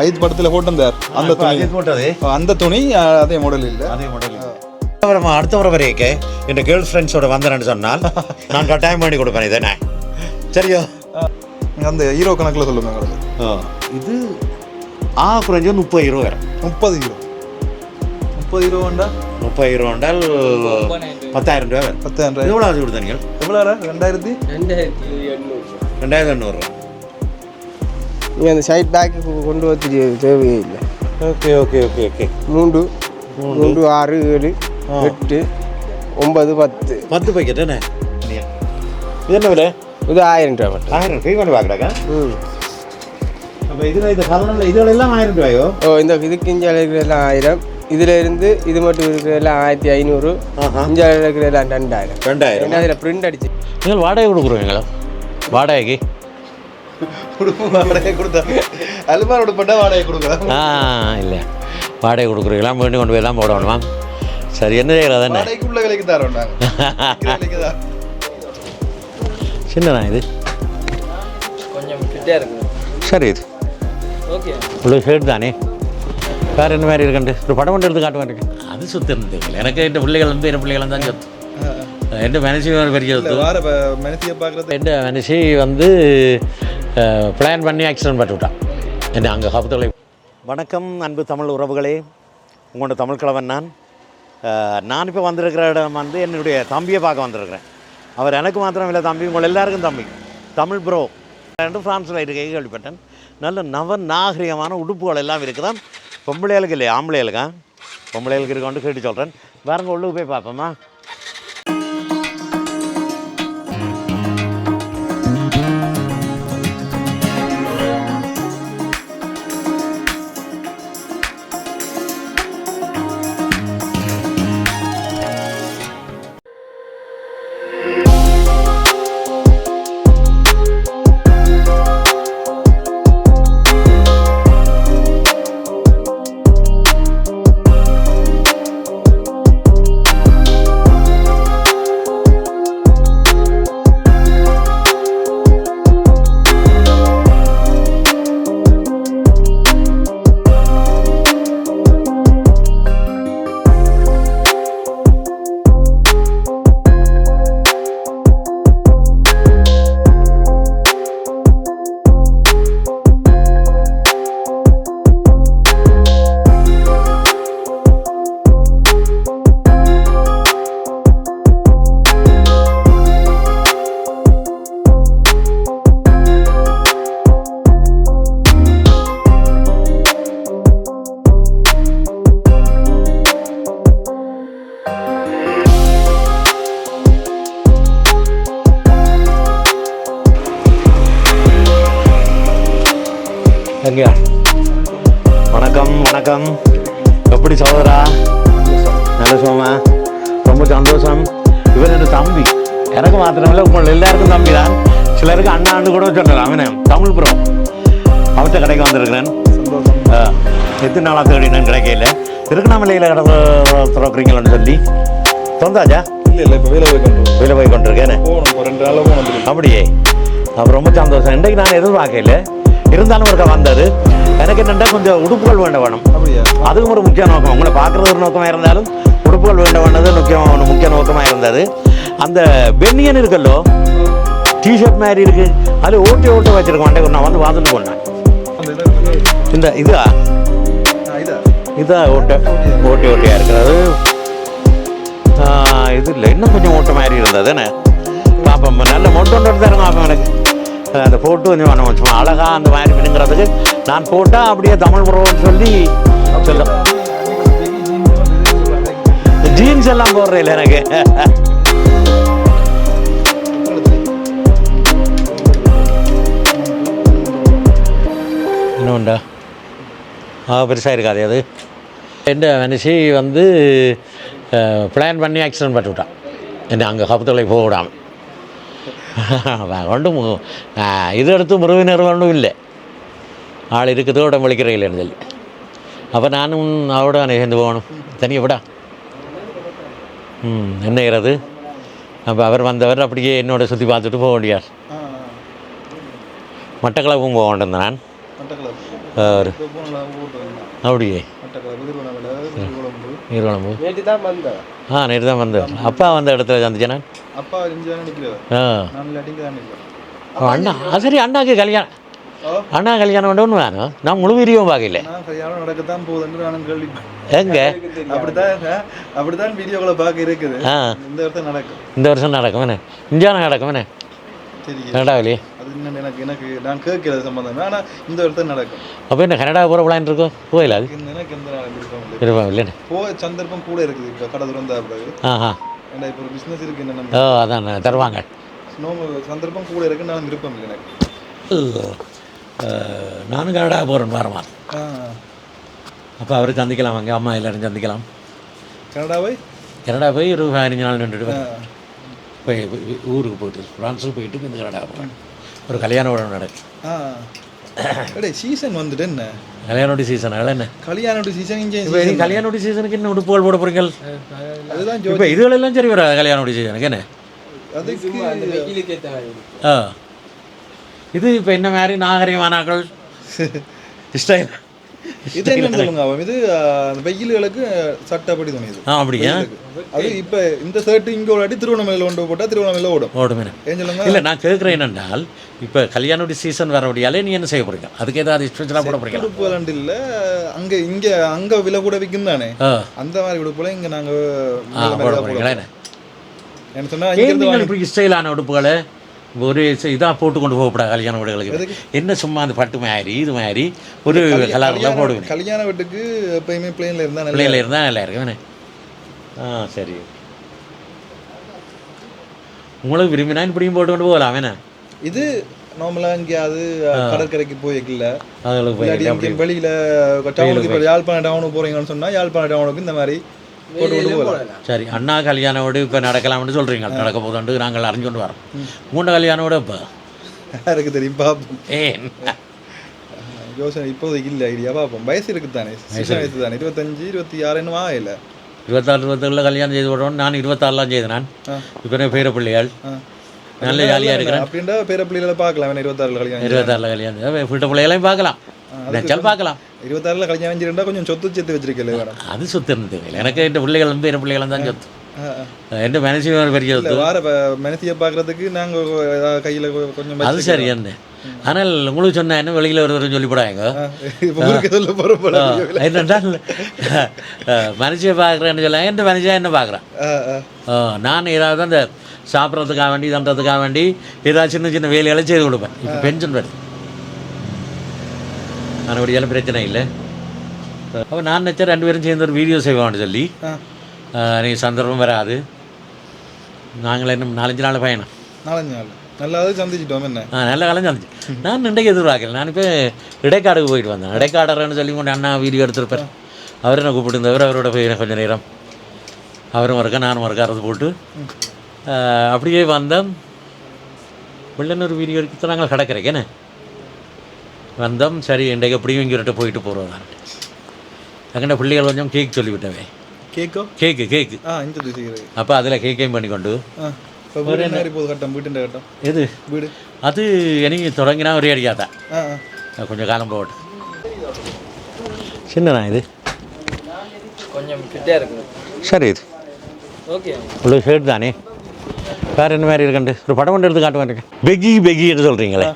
ஐத் படத்தில் போட்டிருந்தார் அந்த துணி. போட்டது? அந்த துணி அதே மாடல் இல்லை. அதே மாடல் அடுத்த முறை வரைக்கும் என் கேர்ள் ஃப்ரெண்ட்ஸோட வந்தேன்னு சொன்னால் நான் கட்டாயம் பண்ணி கொடுப்பேன் இதானே சரியா? அந்த ஹீரோ கணக்கில் சொல்லுங்க இது ஆ குறைஞ்சது முப்பது ரூபா வரும் முப்பது ஹீரோ முப்பது ஹீரோ வேண்டா? முப்பது ரூபா என்றால் பத்தாயிரம் ரூபா வரும் பத்தாயிரம் ரூபாய். எவ்வளோ ஆகுது கொடுத்தீங்க? எவ்வளோ ரெண்டாயிரத்தி? ரெண்டாயிரத்தி எண்ணூறு. நீங்கள் அந்த சைட் பேக்கு கொண்டு வந்து தேவையே இல்லை. ஓகே ஓகே ஓகே ஓகே மூன்று மூன்று. ஆறு ஏழு எட்டு ஒன்பது பத்து. பத்து பாக்கெட் என்ன இது என்ன விலை? இது ஆயிரம் ரூபா மட்டும். ஆயிரம் பண்ணி பார்க்குறாங்க ம். அப்போ இதில் இந்த கலனில் இதுல எல்லாம் ஆயிரம் ரூபாயோ? ஓ இந்த இதுக்கு இங்கே இருக்கிறதெல்லாம் ஆயிரம். இதில் இருந்து இது மட்டும் இருக்கிறதெல்லாம் ஆயிரத்தி ஐநூறு. இங்கே இருக்கிறதெல்லாம் ரெண்டாயிரம். ரெண்டாயிரம்? என்ன அதில் பிரிண்ட் அடிச்சு நீங்கள் வாடகை கொடுக்குறீங்களா? வாடகைக்கு? உடுப்பு வாடகை கொடுத்தா அலுமார் உடுப்பட்டா வாடகை கொடுக்கலாம் ஆ இல்லை. வாடகை கொடுக்குறீங்களா? மீண்டும் கொண்டு போய் தான் போடணுமா சரி என்ன செய்கிறது என்ன வாடகைக்குள்ள விலைக்கு தரோம் நாங்கள் தான் இது? கொஞ்சம் ஃபிட்டாக இருக்குது. சரி இது. ஓகே. இவ்வளோ ஷர்ட் தானே? வேறு என்ன மாதிரி இருக்குண்டு ஒரு படம் மட்டும் எடுத்து காட்டுவேன் இருக்கு அது சுத்தம் எனக்கு என் பிள்ளைகள் வந்து என் பிள்ளைகள் தான் சொத்து. என் மனசு வார மனசியை பார்க்குறது என் மனுஷி வந்து பிளான் பண்ணி ஆக்சிடென்ட் பட்டு விட்டான் என்ன அங்கே காப்பத்தலை வணக்கம் அன்பு தமிழ் உறவுகளே. உங்களோட தமிழ் கிழவன் நான். நான் இப்போ வந்திருக்கிற இடம் வந்து என்னுடைய தம்பியை பார்க்க வந்திருக்கிறேன். அவர் எனக்கு மாத்திரம் இல்லை தம்பி உங்கள் எல்லாருக்கும் தம்பி. தமிழ் ப்ரோ ரெண்டு ஃப்ரான்ஸில் இருக்க கேள்விப்பட்டேன் நல்ல நவ நாகரிகமான உடுப்புகள் எல்லாம் இருக்குதான். பொம்பளைகளுக்கு இல்லையா ஆம்பளைகளுக்கா? பொம்பளைகளுக்கு இருக்கோண்டு கேட்டு சொல்கிறேன் வேறங்க உள்ளுக்கு போய் பார்ப்போமா? அப்படியே. அப்போ ரொம்ப சந்தோஷம். இன்றைக்கு நான் எதிர்பார்க்கல. இருந்தாலும் ஒருக்கா வந்தது. எனக்கு என்னென்னா கொஞ்சம் உடுப்புகள் வேண்ட வேணும். அப்படியா? அதுவும் ஒரு முக்கிய நோக்கம். உங்களை பார்க்குறது ஒரு நோக்கமாக இருந்தாலும் உடுப்புகள் வேண்ட வேண்டது முக்கியம் முக்கிய நோக்கமாக இருந்தது. அந்த பென்னியன் இருக்கல்லோ டிஷர்ட் மாதிரி இருக்கு. அது ஓட்டி ஓட்ட வச்சிருக்க நான் வந்து பார்த்துட்டு போனேன். இருக்குது. இந்த இதா? ஆ, இதா? இதா ஓட்ட ஓட்டி ஓட்டியாக இருக்கிறது. இது இல்லை. இன்னும் கொஞ்சம் ஓட்ட மாதிரி இருந்தது. என்ன? பார்ப்போம் நல்ல மொட்டு ஒன்று தருங்க பார்ப்போம் எனக்கு. அந்த போட்டு கொஞ்சம் நம்ம சும்மா அழகாக அந்த மாதிரி பின்னுங்கிறதுக்கு நான் போட்டால் அப்படியே தமிழ் ப்ரோன்னு சொல்லி சொல்ல ஜீன்ஸ் எல்லாம் போடுறேன் இல்லை எனக்கு. இன்னும் உண்டா? ஆ பெருசாக இருக்காது அது. என்ன மனுஷி வந்து பிளான் பண்ணி ஆக்சிடென்ட் பட்டு விட்டான். என்ன அங்கே கப்பத்தொலை போக விடாமல் இது எடுத்து உறவினர் ஒன்றும் இல்லை. ஆள் இருக்குது உடம்பு வலிக்கிறீங்களேன்னு சொல்லி. அப்போ நானும் அவட சேர்ந்து போகணும். தனியாக விடா. ம் என்ன செய்கிறது அப்போ அவர் வந்தவர் அப்படியே என்னோட சுற்றி பார்த்துட்டு போக வேண்டியார் மட்டக்களப்பும் போக வேண்டியிருந்தேன் நான். ஒரு அப்படியே. நீர்வளம்பு நேற்று தான் வந்தேன். ஆ நேற்று தான் வந்தேன் அப்பா வந்த இடத்துல சந்திச்சேன் அப்பா இங்கே தானே நிற்கிறவர் ஆ. நான் இல்லாட்டிங்க தான் நிற்கிறேன் அண்ணா சரி அண்ணாக்கு கல்யாணம் அண்ணா கல்யாணம் பண்ண ஒன்று வேணும். நான் முழு வீடியோவும் பார்க்கல. கல்யாணம் நடக்கத்தான் போகுதுன்னு நானும் கேள்வி எங்கே? அப்படித்தான் அப்படித்தான் வீடியோக்களை பார்க்க இருக்குது. இந்த இடத்துல நடக்கும். இந்த வருஷம் நடக்கும் என்ன? இந்தியாவில் நடக்கும் என்ன? கனடாவிலே அது இன்னும் எனக்கு எனக்கு நான் கேட்கறது சம்பந்தம் ஆனால் இந்த இடத்துல நடக்கும். அப்போ என்ன கனடா போகிற பிளான் இருக்கோ? போயில அது? எனக்கு எந்த நாளும் விருப்பம் இல்லை. இருப்போம் இல்லைன்னு போக சந்தர்ப்பம் கூட இருக்குது இப்போ கடை திறந்தா பிறகு. ஆஹா. ஏன்னா இப்போ ஒரு பிஸ்னஸ் இருக்கு என்ன ஓ அதான் தருவாங்க. ஸ்னோ சந்தர்ப்பம் கூட இருக்கு நான் விருப்பம் இல்லை எனக்கு. நானும் கனடா போகிறேன் வாரமா. ஆ. அப்போ அவரை சந்திக்கலாம் வாங்க அம்மா எல்லாரும் சந்திக்கலாம். கனடாவை கனடா போய் ஒரு பதினஞ்சு நாள் போய் போய் ஊருக்கு போயிட்டு ஃப்ரான்ஸுக்கு போயிட்டு இந்த கனடா போகிறேன் ஒரு கல்யாண உடனே நடக்கு. அடே சீசன் வந்துட்டு என்ன? கல்யாணோட சீசன் அதில் என்ன? கல்யாணம் சீசன் இங்கே இப்போ கல்யாணோட சீசனுக்கு என்ன உடுப்புகள் போட போகிறீங்க அதுதான் இப்போ இதுகளெல்லாம் சரி வர கல்யாணோட சீசனுக்கு என்ன? ஆ. இது இப்போ என்ன மாதிரி நாகரிகமானாக்கள் ஸ்டைல் இது என்னன்னு சொல்லுங்க அவன்? இது வெயில்களுக்கு சட்டப்படி துணியுது ஆ அப்படியா? அது இப்போ இந்த ஷர்ட் இங்கே ஓடாட்டி திருவண்ணாமலையில் கொண்டு போட்டால் திருவண்ணாமலையில் ஓடும். ஓடுமே சொல்லுங்க? இல்லை நான் கேட்குறேன் என்னென்றால் இப்போ கல்யாணோட சீசன் வரபடியாலே நீ என்ன செய்ய போறீங்க? அதுக்கு ஏதாவது ஸ்பெஷலாக போட போறீங்களா? உடுப்பு விளாண்டு இல்லை. அங்கே இங்கே அங்கே விலை கூட விற்கும் தானே? அந்த மாதிரி உடுப்புல இங்கே நாங்கள் ஆ போட போறீங்களா என்ன? என்ன சொன்னால் இங்கேருந்து நீங்கள் இப்படி ஸ்டைலான உடுப்புகளை? ஒரு இதாக போட்டு கொண்டு போகக்கூடாது கல்யாண வீடுகளுக்கு. என்ன சும்மா அந்த பட்டு மாதிரி இது மாதிரி ஒரு கலர்லாம் போடுவேன். கல்யாண வீட்டுக்கு எப்பயுமே பிளேனில் இருந்தால் பிள்ளைகள் இருந்தால் நல்லா இருக்கும் ஆ சரி. உங்களுக்கு விரும்பினா இப்படியும் போட்டு கொண்டு போகலாம் என்ன? இது நார்மலாக எங்கேயாவது கடற்கரைக்கு போய்க்கல அதுகளுக்கு போய் வெளியில் டவுனுக்கு இப்போ யாழ்ப்பாணம் டவுனுக்கு போகிறீங்கன்னு சொன்னால் யாழ்ப்பாணம் டவுனுக்கு இந்த மாதிரி போட்டு கொண்டு போகலாம். சரி அண்ணா கல்யாணோடு இப்போ நடக்கலாம்னு சொல்கிறீங்க நடக்க போதுண்டு நாங்கள் அறிஞ்சு கொண்டு வரோம் மூணு கல்யாணோட இப்போ யாருக்கு தெரியும்? பார்ப்போம் ஏன்? யோசனை இப்போதைக்கு இல்லை ஐடியா பார்ப்போம் வயசு இருக்குது தானே சின்ன வயசு தானே இருபத்தஞ்சு இருபத்தி ஆறு என்னவா இல்லை இருபத்தாறு இருபத்தேழில் கல்யாணம் செய்து விடுறோம் நான் இருபத்தாறுலாம் செய்தேன் நான். இப்போ பேர பிள்ளைகள். நல்ல ஜாலியாக இருக்கிறேன். அப்படின்டா பேர பிள்ளைகளை பார்க்கலாம் இருபத்தாறுல கல்யாணம் இருபத்தாறில் கல்யாணம் வீட்டு பிள்ளைகளையும் பார்க்கலாம். நினச்சால் பார்க்கலாம் இருபத்தாறுல கல்யாணம் செஞ்சிருந்தா கொஞ்சம் சொத்து சேர்த்து வச்சிருக்கல அது சொத்து இருந்து தேவையில்லை எனக்கு என் பிள்ளைகளும் பேர பிள்ளைகளும் தான் சொத்து என் மனசு பெரிய சொத்து வார மனசியை பார்க்கறதுக்கு நாங்கள் கையில் கொஞ்சம் அது சரி என்ன ஆனால் உங்களுக்கு சொன்ன என்ன வெளியில் ஒருத்தர் சொல்லிவிடாங்க என்னென்றால் மனுஷியை பார்க்குறேன்னு சொல்ல என் மனுஷன் என்ன பார்க்குறான். நான் ஏதாவது அந்த சாப்பிட்றதுக்காக வேண்டி தண்டதுக்காக வேண்டி ஏதாவது சின்ன சின்ன வேலைகளை செய்து கொடுப்பேன் இப்போ பென்ஷன் வருது மறுபடியாலும் பிரச்சனை இல்லை. அப்போ நான் நினச்சேன் ரெண்டு பேரும் சேர்ந்து ஒரு வீடியோ செய்வோம்னு சொல்லி. ஆ. நீ சந்தர்ப்பம் வராது. நாங்கள் இன்னும் நாலஞ்சு நாள் பயணம். நாலஞ்சு நாள். நல்லாவது சந்திச்சிட்டோம் என்ன? ஆ நல்ல காலம் சந்திச்சு. நான் இன்றைக்கு எதிர்பார்க்கல. நான் இப்போ இடைக்காடுக்கு போயிட்டு வந்தேன். இடைக்காடர்னு சொல்லி கொண்டு அண்ணா வீடியோ எடுத்திருப்பார். அவர் என்ன கூப்பிட்டுருந்தவர் அவரோட போய் கொஞ்சம் நேரம். அவரும் ஒருக்கா நானும் ஒருக்கா அறுத்து போட்டு. அப்படியே வந்தோம். வெள்ளனூர் வீடியோ எடுத்து நாங்கள் கிடக்கிறேன் வந்தோம் சரி இன்றைக்கு எப்படியும் இங்கிட்ட போயிட்டு போகிறோம் நான் அங்கே பிள்ளைகள் கொஞ்சம் கேக் சொல்லிவிட்டவே. கேக்கோ கேக்கு கேக்கு ஆ இந்த அப்போ அதில் கேக்கையும் பண்ணி கொண்டு ஆ இப்போ வீடு என்ன? போகுது கட்டம் வீட்டுன்ற கட்டம். எது? வீடு. அது எனக்கு தொடங்கினா ஒரே அடிக்காதான் கொஞ்சம் காலம் போகட்டும். சின்னண்ணா இது? கொஞ்சம் ஃபிட்டாக இருக்குது. சரி இது. ஓகே உங்களுக்கு ஷர்ட் தானே? வேறு என்ன மாதிரி இருக்கண்டு? ஒரு படம் கொண்டு எடுத்து காட்டுவேன் பெகி பெகி என்று சொல்கிறீங்களே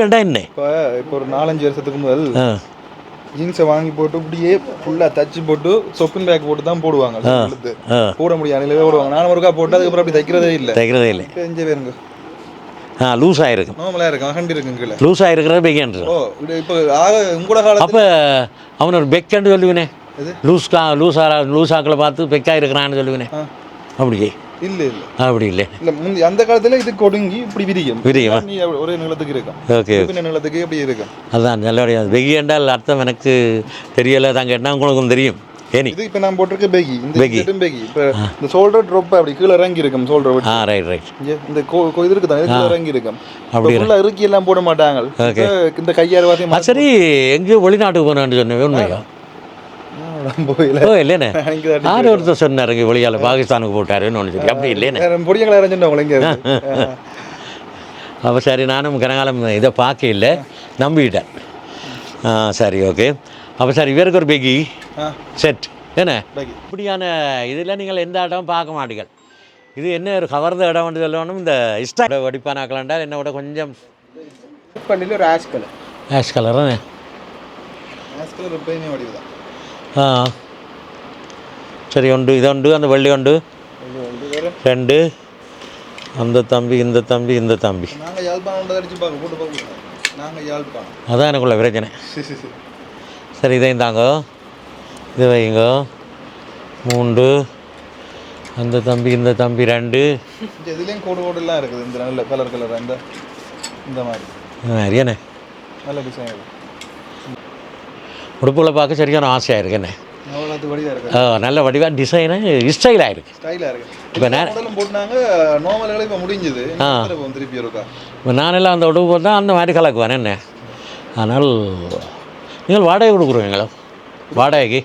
ஏண்டா என்ன? இப்போ இப்போ ஒரு நாலஞ்சு வருஷத்துக்கு முதல் ஜீன்ஸை வாங்கி போட்டு இப்படியே ஃபுல்லாக தச்சு போட்டு சொப்பின் பேக் போட்டு தான் போடுவாங்க. போட முடியாது நிலையில போடுவாங்க. நானும் ஒருக்கா போட்டு அதுக்கப்புறம் அப்படி தைக்கிறதே இல்லை. தைக்கிறதே இல்லை. தெரிஞ்ச பேருங்க? ஆ லூஸ் ஆகிருக்கும் நார்மலாக இருக்கும் அகண்டி இருக்குங்க கீழே. லூஸ் ஆகிருக்கிறது பெகின்றது ஓ இப்போ ஆக உங்களோட காலத்துல அப்போ அவன் ஒரு பெக்கன்னு சொல்லுவினே? லூஸ்கா லூஸ் ஆ லூஸ் ஆக்களை பார்த்து பெக்காக இருக்கிறான்னு சொல்லுவினே. ஆ. அப்படி இல்லை இல்லை. அப்படி இல்லை. இல்லை முந்தி அந்த காலத்துல இது கொடுங்கி இப்படி விரியும். விரியுமா? நீ ஒரே நீளத்துக்கு இருக்கும் ஓகே பின்ன நீளத்துக்கு இப்படி இருக்கும் அதுதான் நல்லபடியாக வெகி என்றால் அர்த்தம் எனக்கு தெரியலை. தான் கேட்டால் உங்களுக்கும் தெரியும்? ஏனி? இது இப்போ நான் போட்டிருக்க பேகி. இந்த. செட்டும் பேகி. இப்போ இந்த ஷோல்டர் ட்ராப் அப்படி கீழே இறங்கி இருக்கும் ஷோல்டர் விட்டு ஆ ரைட் ரைட் இந்த கோ இது இருக்கு தானே கீழே இறங்கி இருக்கும். அப்படி ஃபுல்லாக இறுக்கி எல்லாம் போட மாட்டாங்க. இந்த கையாறு அது சரி. எங்கேயோ வெளிநாட்டுக்கு போனான்னு சொன்னேன் உண்மையா? ஓ இல்லைண்ணே. யார் ஒருத்தர் சொன்னார் இங்கே வெளியால் பாகிஸ்தானுக்கு போட்டாருன்னு ஒன்று சொல்லி அப்படி இல்லைண்ணே. அப்போ சரி நானும் கனகாலம் இதை பார்க்க இல்லை நம்பிக்கிட்டேன் ஆ சரி ஓகே. அப்போ சார் இவருக்கு ஒரு பெகி செட் என்ன இப்படியான இதில் நீங்கள் எந்த இடமும் பார்க்க மாட்டீங்க இது என்ன ஒரு கவர்ந்த இடம் வந்து சொல்லணும் இந்த இஷ்ட வடிப்பானாக்கலாண்டா என்னை விட கொஞ்சம் பண்ணியில் ஒரு ஆஷ் கலர் ஆஷ் கலருன்னு ஆஸ்கலர் எப்பயுமே வடிவுதான் ஆ சரி உண்டு இது உண்டு அந்த வெள்ளி உண்டு ரெண்டு அந்த தம்பி இந்த தம்பி இந்த தம்பி அதான் எனக்குள்ள பிரச்சனை சரி இதையும் தாங்கோ இது வைங்கோ மூன்று அந்த தம்பி இந்த தம்பி ரெண்டு இதுலேயும் கோடு கோடுலாம் இருக்குது இந்த நல்ல கலர் கலர் இந்த இந்த மாதிரி நிறையண்ணே நல்ல டிசைன் உடுப்புகளை பார்க்க சரியான ஆசையாக இருக்கு என்ன? நல்ல வடிவாக டிசைனு ஸ்டைலாக இருக்குது இப்போ இப்போ முடிஞ்சுது. ஆ. இப்போ திருப்பி இருக்கா இப்போ நானெல்லாம் அந்த உடுப்பு போட்டால் அந்த மாதிரி கலக்குவேன் என்ன? ஆனால் நீங்கள் வாடகை கொடுக்குறீங்களோ வாடகைக்கு?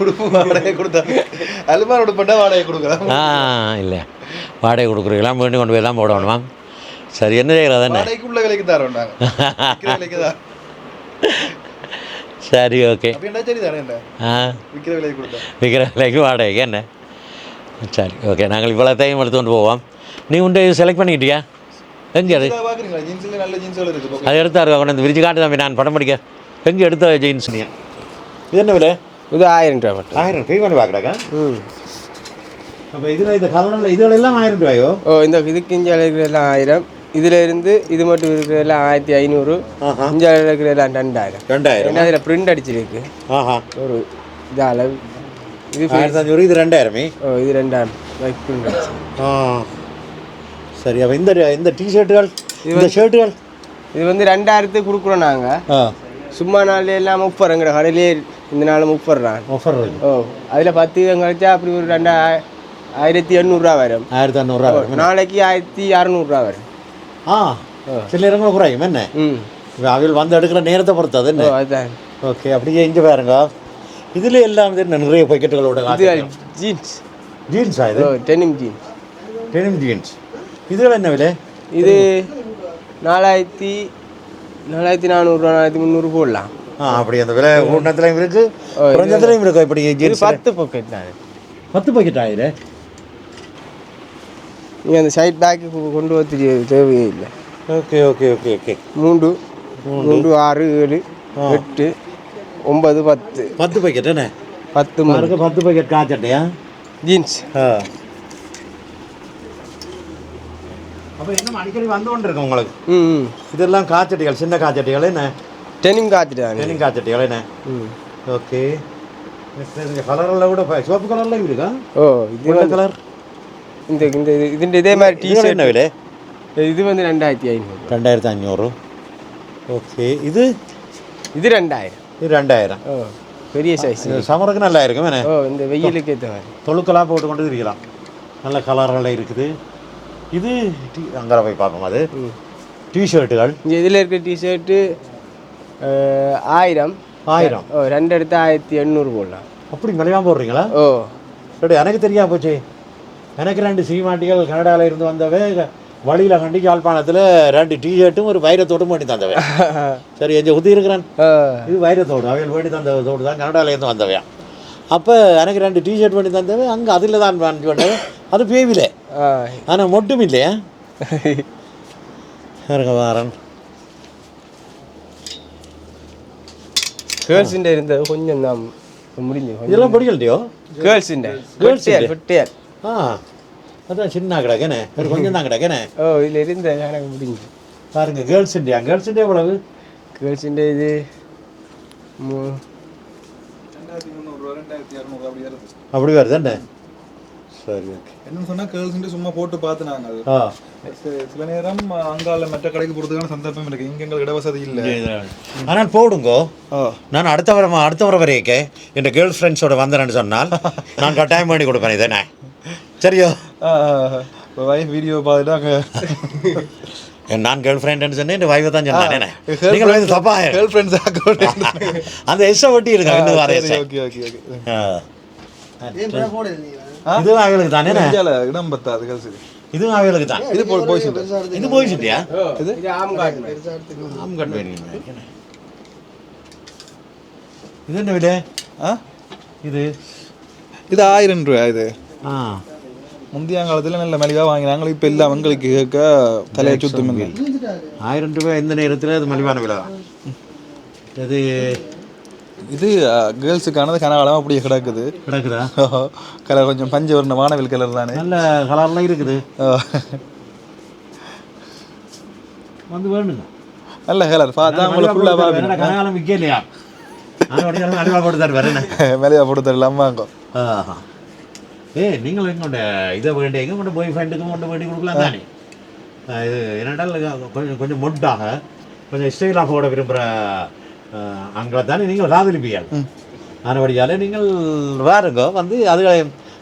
உடுப்பு வாடகை கொடுத்தாங்க அலுமார் உடுப்புண்டா வாடகை கொடுக்குறாங்க ஆ இல்லை. வாடகை கொடுக்குறீங்களா? மீண்டும் கொண்டு போய் தான் போடணுமா சரி என்ன வாடகைக்கு உள்ள விலைக்கு தரோம் நாங்கள் விற்கிற விலைக்கு தான் சரி ஓகே ஆ? விற்கிற விலைக்கு வாடகைக்கு என்ன? சரி ஓகே நாங்கள் இவ்வளோ தையம் எடுத்து கொண்டு போவோம். நீ உண்டு செலக்ட் பண்ணிக்கிட்டியா? எங்கே அது? அது எடுத்தாரு கொண்டு வந்து விரிச்சு காட்டு தம்பி நான் படம் படிக்க. எங்கே எடுத்த ஜீன்ஸ் நீ? இது என்ன விலை? இது ஆயிரம் ரூபா மட்டும். ஆயிரம் கை பண்ணி பார்க்குறாக்கா ம். அப்போ இதில் இந்த கலரில் இதுல எல்லாம் ஆயிரம் ரூபாயோ? ஓ இந்த இதுக்கு இங்கே இருக்கிறதெல்லாம் ஆயிரம். இதில் இருந்து இது மட்டும் இருக்கிறதெல்லாம் ஆயிரத்தி ஐநூறு ஆஹா. இங்கே இருக்கிறதெல்லாம் ரெண்டாயிரம். ரெண்டாயிரம். ஏன்னா பிரிண்ட் அடிச்சிருக்கு. ஆஹா. ஒரு இதால் இது ஆயிரத்தி அஞ்சூறு இது ரெண்டாயிரமே? ஓ இது ரெண்டாயிரம். பிரிண்ட் அடிச்சு. ஆ. சரி அப்போ இந்த இந்த டிஷர்ட்டுகள் இந்த ஷர்ட்டுகள் இது வந்து ரெண்டாயிரத்துக்கு கொடுக்குறோம் நாங்கள் சும்மா நாள் எல்லாம் முப்பது எங்கட கடையிலே இந்த நாள் முப்பதுறான் இருக்கு. ஓ அதில் பத்து கழிச்சா அப்படி ஒரு ரெண்டா ஆயிரத்தி எண்ணூறுரூவா வரும். ஆயிரத்தி அறநூறுவா வரும். நாளைக்கு ஆயிரத்தி அறநூறுரூவா வரும். ஆ சில நேரங்களும் குறையும். என்ன? அவையில் வந்து எடுக்கிற நேரத்தை பொறுத்து அது என்ன? ஓகே அப்படியே இங்கே பாருங்க. இதில் எல்லாம் நிறைய பாக்கெட்டுகளோட ஜீன்ஸ் ஜீன்ஸா இது? டெனிம் ஜீன்ஸ் டெனிம் ஜீன்ஸ் இதில் என்ன விலை? இது நாலாயிரத்தி நாலாயிரத்தி நானூறுரூவா நாலாயிரத்தி முந்நூறு போடலாம். ஆ அப்படி அந்த விலை கூட்டத்துலையும் இருக்கு குறைஞ்சத்துலையும் இருக்கு இப்படி பத்து பாக்கெட் தான் பத்து பாக்கெட் ஆயிரம் நீங்கள் அந்த சைட் பேக்கு கொண்டு வந்து தேவையே இல்லை. Okay okay okay okay. மூன்று மூன்று. ஆறு ஏழு எட்டு ஒன்பது பத்து. பத்து பாக்கெட் என்ன பத்து மணி. பாருங்க பத்து பாக்கெட் காய்ச்சட்டையா ஜீன்ஸ் ஆ. அப்போ என்ன அடிக்கடி வந்து கொண்டு இருக்கு உங்களுக்கு? ம் இதெல்லாம் காய்ச்சட்டிகள் சின்ன காய்ச்சட்டிகள் என்ன? டெனிம் தானே டெனிம் காய்ச்சட்டிகள் என்ன? ம். ஓகே. கலரில் கூட சிவப்பு கலர்லையும் இருக்கா. ஓ இது கலர் இந்த இந்த இது- இதுன்ற இதே மாதிரி இது டிஷர்ட் என்ன விலை இது வந்து ரெண்டாயிரத்தி ஐநூறு ரெண்டாயிரத்தி அஞ்சூறு ஓகே இது இது ரெண்டாயிரம் இது ரெண்டாயிரம் ஓ பெரிய சைஸ் சமருக்கு நல்லா இருக்கும் என்ன ஓ இந்த வெயிலுக்கு ஏற்ற மாதிரி தொழுக்கெல்லாம் போட்டு கொண்டு இருக்கலாம் நல்ல கலரெல்லாம் இருக்குது இது டி அங்கே போய் பார்ப்போம் அது டிஷர்ட்டுகள் இங்கே இதில் இருக்கிற டிஷர்ட்டு ஆயிரம் ஆயிரம் ஓ ரெண்டு எடுத்து ஆயிரத்தி எண்ணூறு போடலாம் அப்படி விலையாக போடுறீங்களா ஓ எனக்கு தெரியாம போச்சு எனக்கு ரெண்டு சீமாட்டிகள் கனடாவில் இருந்து வந்தவே வழியில் கண்டி யாழ்ப்பாணத்தில் ரெண்டு டிஷர்ட்டும் ஒரு வைரத்தோடும் பண்ணி தந்தவை. சரி எஞ்ச ஊற்றி இருக்கிறேன். இது வைரத்தோடு அவையில் வேண்டி தந்த தோடு தான் கனடால இருந்து வந்தவையா. அப்போ எனக்கு ரெண்டு டிஷர்ட் பண்ணி தந்தவை அங்கே அதில் தான் வாங்கி பண்ணது அது பேவிலே. ஆனால் மொட்டும் இல்லையா? இருங்க வாரன். கேர்ள்ஸுண்ட இருந்தது கொஞ்சம் தான் முடிஞ்சு இதெல்லாம் படிக்கலையோ கேர்ள்ஸ். குட்டியார். ஆ அதான் சின்ன கிடக்கேனே. ஒரு கொஞ்சம் தான் கிடக்கேனே. ஓ இதில் இருந்த எனக்கு முடிஞ்சு. பாருங்க கேர்ள்ஸ் இண்டியா கேர்ள்ஸ் இண்டியா எவ்வளவு? இது முந்நூறுரூவா ரெண்டாயிரத்தி இரநூறுவா அப்படி வருது. அப்படி வருது என்ன சரி ஓகே என்னன்னு சொன்னால் கேர்ள்ஸ்ன்ட்டு சும்மா போட்டு ஆ. சி- சில நேரம் அங்கால மற்ற கடைக்கு போகிறதுக்கான சந்தர்ப்பம் இருக்கு. இங்கே எங்களுக்கு இடவசதி இல்லை. ஆனால் போடுங்கோ. நான் அடுத்த வாரம் அடுத்த வாரம் வரைக்கே என் கேர்ள் ஃப்ரெண்ட்ஸோட வந்தேன்னு சொன்னால் நான் கட்டாயம் பண்ணி கொடுப்பேன் இதே சரியோ? வைஃப் வீடியோ பார்த்துட்டு அங்கே. நான் கேர்ள் ஃப்ரெண்ட்னு சொன்னேன் இந்த வைஃபை தான் சொன்னேன். நீங்கள் வந்து தப்பா? கேர்ள் ஃப்ரெண்ட்ஸ் அந்த எஸ்ஸை ஒட்டி இருக்கா இன்னும் வர எஸ்ஸை ஓகே ஓகே ஓகே இதுவும் அவைகளுக்கு தானே இடம் பத்தாது கேர்ள்ஸுக்கு இதுவும் அவைகளுக்கு தான் இது போய் போய் இது போயிச்சுட்டியா இது ஆம் கட் வேணும் இது என்ன விலை ஆ இது இது ஆயிரம் ரூபா இது ஆ முந்தைய காலத்தில் நல்ல மலிவாக வாங்கினாங்க இப்போ எல்லாம் அவங்களுக்கு கேட்க தலையை சுத்தம் இல்லை ஆயிரம் ரூபாய் எந்த நேரத்தில் அது மலிவான விலை தான் இது இது கேர்ள்ஸுக்கானது கனகாலமாக அப்படியே கிடக்குது. கிடக்குதா? கலர் கொஞ்சம் பஞ்சு வர்ண வானவில் கலர் தானே. நல்ல கலர்லாம் இருக்குது. வந்து வேணுங்க நல்ல கலர். பார்த்தா உங்களை ஃபுல்லாக பார்ப்பீங்க கனகாலம் விற்க இல்லையா? அடிவா போட்டு தருவார் என்ன? மலிவாக போட்டு தரலாம் வாங்க ஆஹா. ஏய் நீங்கள் எங்கொண்ட இதை வேண்டிய எங்க கொண்டு பாய் ஃப்ரெண்டுக்கும் கொண்டு வேண்டி கொடுக்கலாம் தானே? இது என்னென்றால் கொஞ்சம் கொஞ்சம் மொட்டாக கொஞ்சம் ஸ்டைலாக போட விரும்புகிற அங்கே தானே நீங்கள் காதலிப்பீர்கள் ஆனபடியால் நீங்கள் வாருங்க வந்து அதுகளை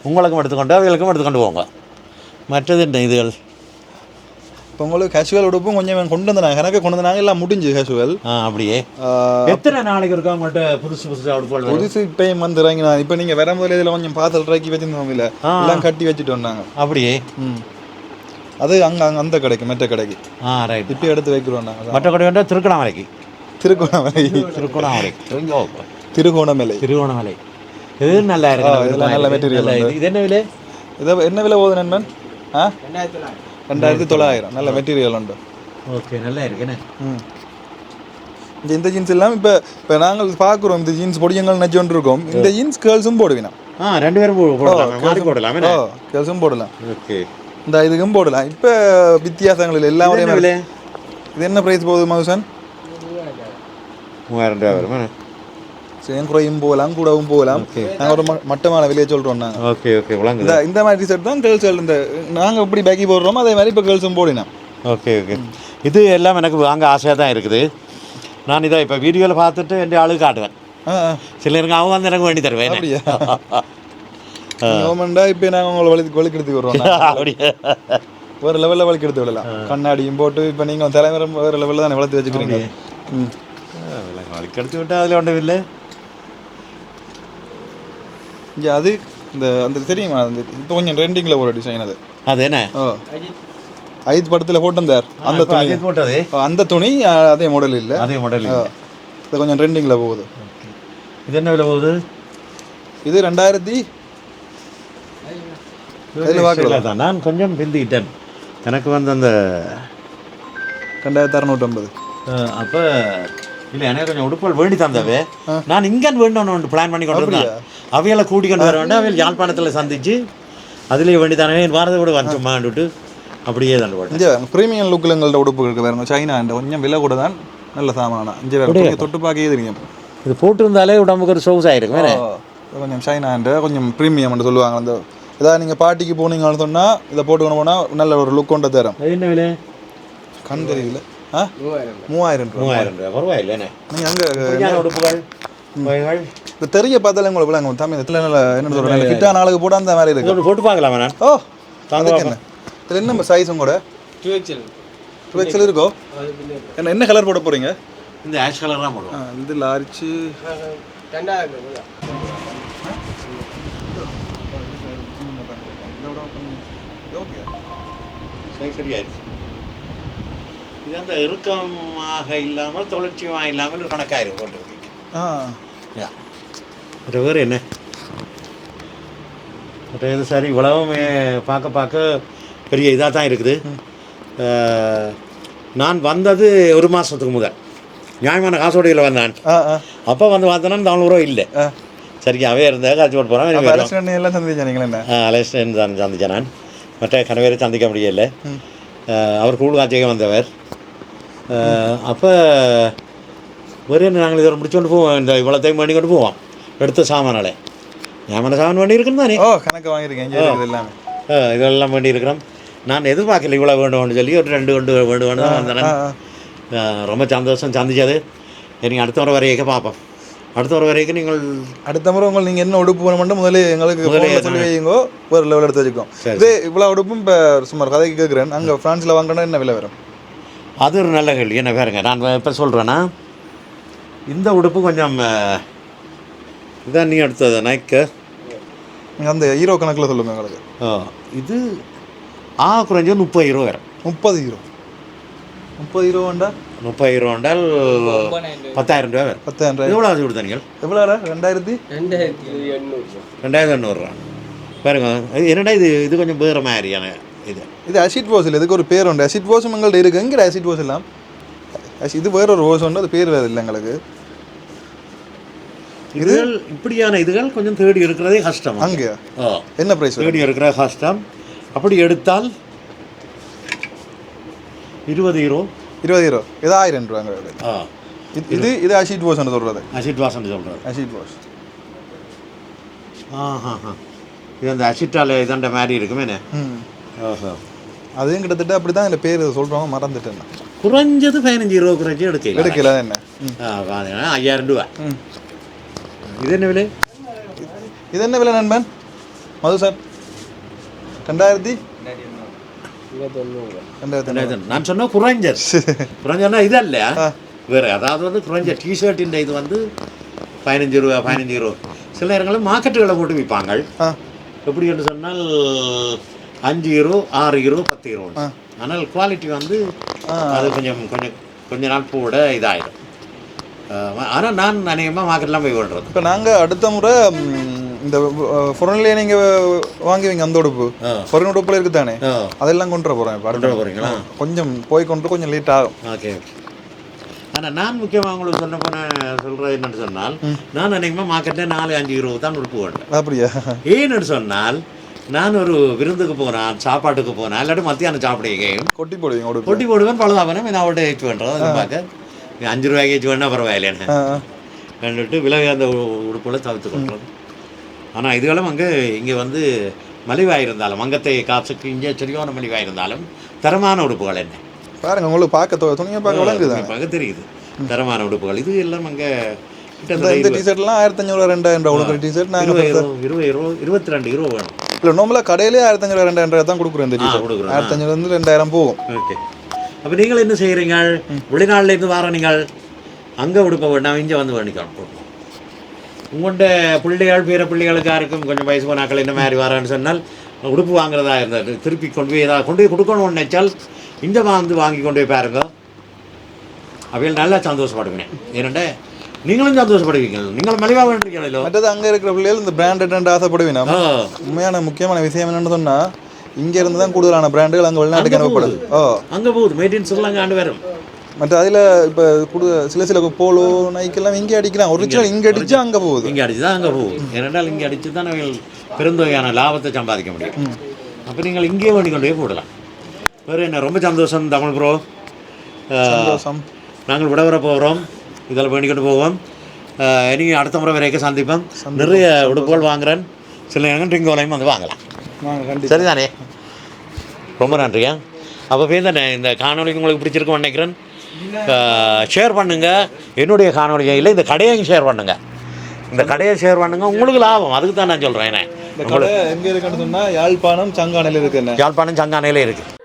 உங்களுக்கும் எடுத்துக்கொண்டு அவைகளுக்கும் எடுத்துக்கொண்டு போங்க. மற்றது என்ன இதுகள்? இப்போ உங்களுக்கு கேஷுவல் உடுப்பும் கொஞ்சம் கொண்டு வந்தாங்க எனக்கு கொண்டு வந்தாங்க எல்லாம் முடிஞ்சு கேஷுவல் அப்படியே. எத்தனை நாளைக்கு இருக்கா உங்கள்கிட்ட புதுசு புதுசு வரும்? புதுசு இப்பயும் வந்து இறங்கினா இப்போ நீங்கள் வரும்போது இதில் கொஞ்சம் பார்த்து இறக்கி வச்சிருந்தோம் இல்லை. எல்லாம் கட்டி வச்சுட்டு வந்தாங்க. அப்படியே. ம். அது அங்கே அங்கே அந்த கடைக்கு மெட்ட கடைக்கு. ஆ ரைட் இப்போ எடுத்து வைக்கிறோம் நாங்கள் மற்ற கடை வேண்டாம் திருக்கணாமலைக்கு திருகோணமலை. திருக்கோணாமலைக்கு இங்கே திருகோணமலை. திருவோணமலை இது நல்லா இருக்கு. இதெல்லாம் நல்ல நல்ல இது. என்ன விலை? இதை என்ன விலை போகுது நண்பன்? ஆ? ரெண்டாயிரத்தி தொள்ளாயிரம். நல்ல மெட்டீரியல் உண்டு. ஓகே நல்லா இருக்கு. என்ன? ம். இந்த இந்த ஜீன்ஸ் எல்லாம் இப்போ இப்போ நாங்கள் பார்க்குறோம். இந்த ஜீன்ஸ் பொடியங்கள் நச்சு இருக்கோம் இந்த ஜீன்ஸ் கேர்ள்ஸும் போடுவினா. ஆ ரெண்டு பேரும் போடலாம். போடலாம். கேர்ள்ஸும் போடலாம். ஓகே. இந்த இதுக்கும் போடலாம். இப்போ வித்தியாசங்கள் விலை? இது என்ன ப்ரைஸ் போகுது மதுசன்? மூவாயிரம் ரூபாய் வரும்? சேம் குறையும் போகலாம் கூடவும் போகலாம் நாங்கள் ஒரு மட்டமான விலையை சொல்கிறோம் நாங்கள் ஓகே ஓகே இந்த இந்த மாதிரி டிஷர்ட் தான் கேர்ள்ஸ் இந்த நாங்கள் எப்படி பேக்கி போடுறோமோ அதே மாதிரி இப்போ கேர்ள்ஸும் போடினோம் ஓகே ஓகே இது எல்லாம் எனக்கு வாங்க ஆசையாக தான் இருக்குது நான் இதை இப்போ வீடியோவில் பார்த்துட்டு என் ஆளுக்கு காட்டுவேன். சிலருக்கு அவங்க வந்து எனக்கு வேண்டி தருவேன்? அப்படியா கவர்மெண்டா இப்போ நாங்கள் உங்களை வழி வழிக்கெடுத்து விடுறோம் அப்படியே வேறு லெவலில் வழிக்கெடுத்து விடலாம் கண்ணாடியும் போட்டு இப்போ நீங்கள் தலைமுறை வேறு லெவலில் தானே வளர்த்து வச்சுக்கிறீங்க ம் வலிக்கு எடுத்து விட்டால் அதில் ஒன்றும் இல்லை இங்கே அது இந்த அந்த தெரியுமா அந்த இப்போ கொஞ்சம் ட்ரெண்டிங்கில் ஒரு டிசைன் அது அது என்ன ஓ ஐத் படத்தில் போட்டிருந்தார் அந்த துணி போட்டது அந்த துணி அதே மாடல் இல்லை அதே மாடல் இது கொஞ்சம் ட்ரெண்டிங்கில் போகுது இது என்ன விலை போகுது இது ரெண்டாயிரத்தி தான் நான் கொஞ்சம் பிந்திக்கிட்டேன் எனக்கு வந்து அந்த ரெண்டாயிரத்தி அறநூற்றம்பது அப்போ இல்லை எனக்கு கொஞ்சம் உடுப்புகள் வேண்டி தந்தவே. நான் இங்கன் வேணும்னு பிளான் பண்ணி கொண்டு இருந்தேன் அவைகளை கூட்டிக்கொண்டு வர வேண்டாம் அவையில் யாழ்ப்பாணத்தில் சந்திச்சு அதுலேயே வேண்டி தானே வாரதை கூட வந்துமான்ட்டு அப்படியே தான் இங்கே ப்ரீமியம் லுக்கில் எங்கள்ட்ட உடுப்பு இருக்கு பாருங்க சைனா கொஞ்சம் விலை கூட தான் நல்ல சாமானா. இங்கே வேறு தொட்டு பார்க்கவே தெரியும். இது போட்டிருந்தாலே உடம்புக்கு ஒரு சோஸ் ஆயிருக்கும் வேற? கொஞ்சம் சைனாண்ட கொஞ்சம் ப்ரீமியம்னு சொல்லுவாங்க. அந்த ஏதாவது நீங்கள் பார்ட்டிக்கு போனீங்கன்னு சொன்னால் இதை போட்டுக்கணும் போனால் நல்ல ஒரு லுக் கொண்டு தரும் கண் தெரியல. மூவாயிரம் மூவாயிரம் ரூபா மூவாயிரம் ரூபாய் பரவாயில்லை என்ன நீங்கள் அங்கே உடுப்புகள். இந்த தெரிய பார்த்தாலே உங்களுக்கு விளங்க தமிழ் இதில் நல்ல என்ன சொல்கிறேன் ஃபிட்டான ஆளுக்கு போட அந்த மாதிரி இருக்கு போட்டு பார்க்கலாமா நான் ஓ அதுக்கு என்ன இதில் என்ன சைஸும் கூட டூ எக்ஸ்எல் டூ இருக்கோ என்ன என்ன கலர் போட போகிறீங்க இந்த ஆஷ் கலர் தான் போடுவோம் இதில் அரிச்சு ரெண்டாயிரம் ஓகே சரி சரியாயிருச்சு இது அந்த இறுக்கமாக இல்லாமல் தொடர்ச்சியமாக இல்லாமல் ஒரு போட்டிருக்கு ஆ. மற்ற வேறு என்ன? இது சரி இவ்வளவுமே பார்க்க பார்க்க பெரிய இதாக தான் இருக்குது. நான் வந்தது ஒரு மாதத்துக்கு முதல். நியாயமான காசோடையில் வந்தான். அப்போ வந்து பார்த்தோன்னா நானூறுவா இல்லை. ஆ. சரியாவே இருந்தேன் காட்சி போட்டு போகிறேன் அரசு எல்லாம் சந்திச்சா நீங்கள் என்ன? அலேஸ்டன் தான் சந்திச்சேன் நான். மற்ற கணவரை சந்திக்க முடியல. அவர் கூழ் காட்சியாக வந்தவர். அப்போ ஒரே நாங்கள் இதை முடிச்சு கொண்டு போவோம். இந்த இவ்வளோத்தையும் பண்ணி கொண்டு போவோம். எடுத்த சாமானாலே. ஞாபக சாமான் இருக்குன்னு தானே? ஓ கணக்கு வாங்கியிருக்கேன். எல்லாமே. இதெல்லாம் வேண்டி இருக்கிறோம் நான் எதிர்பார்க்கல இவ்வளோ வேண்டும்னு சொல்லி ஒரு ரெண்டு கொண்டு வேண்டும்னு தான் வந்தேன் ரொம்ப சந்தோஷம் சந்திச்சது. நீங்கள் அடுத்த முறை வரைக்கும் பார்ப்போம். அடுத்த முறை வரைக்கும் நீங்கள் அடுத்த முறை உங்கள் நீங்கள் என்ன உடுப்பு வேணும் மட்டும் முதல்ல எங்களுக்கு சொல்லி வைங்கோ ஒரு லெவல் எடுத்து வச்சுக்கோம். இதே இவ்வளோ உடுப்பும் இப்போ சுமார் கதைக்கு கேட்குறேன். அங்கே ஃப்ரான்ஸில் வாங்கினா என்ன விலை வரும்? அது ஒரு நல்ல கேள்வி. என்ன பாருங்க நான் இப்போ சொல்கிறேன்னா இந்த உடுப்பு கொஞ்சம் இதான் நீ எடுத்தது நைக்கு நீங்கள் அந்த ஹீரோ கணக்கில் சொல்லுங்கள் எங்களுக்கு இது ஆ குறைஞ்ச முப்பது ரூபா வரும். முப்பது ஹீரோ முப்பது இருபதுண்டா முப்பது ரூபாண்டால் பத்தாயிரம் ரூபா வரும். பத்தாயிரம் ரூபாய். எவ்வளோ ஆச்சு கொடுத்தீங்க எவ்வளோடா ரெண்டாயிரத்தி? ரெண்டாயிரத்தி எண்ணூறு ரெண்டாயிரத்தி எண்ணூறுரூவா பாருங்க இது என்னடா இது இது கொஞ்சம் வேறு மாதிரியான இது. இது அசிட் வாஷ் இல்லை இதுக்கு ஒரு பேர் உண்டு. அசிட் வாஷும் எங்கள்கிட்ட இருக்குது எங்கட அசிட் வாஷ் எல்லாம்? அசி- இது வேற ஒரு வாஷ் உண்டு அது பேர் வேறு இல்லை எங்களுக்கு. இதுகள் இப்படியான இதுகள் கொஞ்சம் தேடி இருக்கிறதே கஷ்டம் அங்கே. என்ன ப்ரைஸ் தேடி இருக்கிற கஷ்டம். அப்படி எடுத்தால் இருபது ஹீரோ இருபது ஹீரோ இது ஆயிரம் ரூபாங்க இது இது அசிட் வாஷ் சொல்கிறது அசிட் வாசன் சொல்கிறார் அசிட் வாஷ் ஆ ஹா ஹா இது அந்த அசிட்டால் இதாண்ட மாதிரி இருக்குமே அதுவும் கிட்டத்தட்ட அப்படி தான் இந்த பேர் சொல்கிறவங்க மறந்துட்டேன். குறைஞ்சது பதினஞ்சு இருபது குறைஞ்சி எடுக்கலாம் எடுக்கல என்ன? ஐயாயிரம் ரூபா. இது என்ன விலை? இது என்ன விலை நண்பன்? மது சார் ரெண்டாயிரத்தி? நான் சொன்ன குறைஞ்சது. குறைஞ்சன்னா இது இல்ல வேற அதாவது வந்து குறைஞ்ச டிஷர்ட்டின் இது வந்து பதினஞ்சு ரூபா பதினஞ்சு ரூபா சில நேரங்களில் மார்க்கெட்டுகளை போட்டு விற்பாங்க. எப்படி என்று சொன்னால் அஞ்சு ஹீரோ ஆறு ஹீரோ பத்து ஆ. ஆனால் குவாலிட்டி வந்து அது கொஞ்சம் கொஞ்சம் கொஞ்ச நாள் போட இதாயிடும். ஆனால் நான் அநேகமாக மார்க்கெட்லாம் போய் கொள்றது. இப்போ நாங்கள் அடுத்த முறை இந்த ஃபொரன்லேயே நீங்கள் வாங்குவீங்க அந்த உடுப்பு. ஃபொரன் உடுப்பில் இருக்குது தானே? அதெல்லாம் கொண்டு வர போகிறேன் கொண்டு வர போறீங்களா? கொஞ்சம் போய் கொண்டு கொஞ்சம் லேட் ஆகும். ஓகே ஆனால் நான் முக்கியமாக உங்களுக்கு போன சொல்கிறது என்னன்னு சொன்னால் நான் அநேகமாக மார்க்கெட்டில் நாலு அஞ்சு இருபது தான் உடுப்பு வேண்டேன் அப்படியா? ஏன்னு சொன்னால் நான் ஒரு விருந்துக்கு போனேன் சாப்பாட்டுக்கு போனேன் இல்லாட்டி மத்தியானம் சாப்பிடுகையும் கொட்டி போடுவீங்க உடுப்பு. பொட்டி போடுவேன் பழுதாபனே நான் அவள்கிட்ட ஏச்சு பண்ணுறோம் அதை பார்க்க. அஞ்சு ரூபாய்க்கு ஏச்சு வேணா பரவாயில்லைன்னு. கண்டுட்டு விலை அந்த உடுப்புகளை தவிர்த்து கொள்றது ஆனால் இதுகளும் அங்கே இங்கே வந்து மலிவாக இருந்தாலும் மங்கத்தை காசுக்கு இங்கே சரியான மலிவாக இருந்தாலும் தரமான உடுப்புகள் என்ன? பாருங்க உங்களுக்கு பார்க்க துணியை பார்க்க விளங்குது? பார்க்க தெரியுது. தரமான உடுப்புகள். இது எல்லாம் அங்கே இந்த டிஷர்ட்லாம் ஆயிரத்தி அஞ்சூறு ரெண்டாயிரம் ரூபா டிஷர்ட் நாங்கள் இருபது இருபது இருபத்தி ரெண்டு இருபது வேணும். இல்லை நார்மலாக கடையிலே ஆயிரத்தி அஞ்சூறு ரெண்டாயிரம் தான் கொடுக்குறோம் இந்த டிஷர்ட் கொடுக்குறோம். ஆயிரத்தி அஞ்சூறு வந்து ரெண்டாயிரம் போகும். ஓகே. அப்போ நீங்கள் என்ன செய்கிறீங்க வெளிநாட்டிலேருந்து வர நீங்கள் அங்கே உடுப்ப வேண்டாம் இங்கே வந்து வேணிக்கணும் உங்கள்கிட்ட பிள்ளைகள் பேர பிள்ளைகளுக்கா இருக்கும்? கொஞ்சம் வயசு போனாக்கள் இந்த மாதிரி வரான்னு சொன்னால் உடுப்பு வாங்குறதா இருந்தது திருப்பி கொண்டு போய் ஏதாவது கொண்டு போய் கொடுக்கணும்னு நினைச்சால் இந்த வந்து வாங்கி கொண்டு போய் பாருங்க. அவையில் நல்லா சந்தோஷப்படுவீங்க ஏனண்டா? நீங்களும் சந்தோஷப்படுவீங்க. நீங்களும் மலிவாக வேண்டிருக்கீங்களோ மற்றது அங்கே இருக்கிற பிள்ளைகள் இந்த பிராண்டட் ஆசைப்படுவீங்க. உண்மையான முக்கியமான விஷயம் என்னன்னு சொன்னா இங்க இருந்து தான் கூடுதலான பிராண்டுகள் அங்கே வெளிநாட்டுக்கு அனுப்பப்படுது ஓ. அங்கே போகுது. மேட் இன் ஸ்ரீலங்கா ஆண்டு வரும். மற்ற அதில் இப்போ கூடு சில சில போலோ நைக்கெல்லாம் இங்கே அடிக்கலாம் ஒரிஜினல் இங்கே அடிச்சு அங்கே போகுது. இங்கே அடிச்சு தான் அங்கே போகும் ஏனென்றால் இங்கே அடித்து தான் அவைகள் பெருந்தொகையான லாபத்தை சம்பாதிக்க முடியும். அப்போ நீங்கள் இங்கேயே வண்டி கொண்டு போய் போடலாம். வேறு என்ன? ரொம்ப சந்தோஷம் தமிழ் ப்ரோ. சந்தோஷம். நாங்கள் விட வர போகிறோம். இதில் வேண்டி கொண்டு போவோம் இனி அடுத்த முறை வரைக்கும் சந்திப்போம். நிறைய உடுப்புகள் வாங்குறேன். சில ட்ரிங்க் வலையும் வந்து வாங்கலாம். சரிதானே? ரொம்ப நன்றியா? அப்போ தானே? இந்த காணொளி உங்களுக்கு பிடிச்சிருக்கும்னு நினைக்கிறேன். ஷேர் பண்ணுங்கள் என்னுடைய காணொலியை இல்லை இந்த கடையையும் ஷேர் பண்ணுங்கள் இந்த கடையை ஷேர் பண்ணுங்க. உங்களுக்கு லாபம். அதுக்கு தான் நான் சொல்கிறேன் என்ன. எங்கே இருக்குன்னு சொன்னால் யாழ்ப்பாணம் சங்கானையில் இருக்கு என்ன? யாழ்ப்பாணம் சங்கானையில் இருக்குது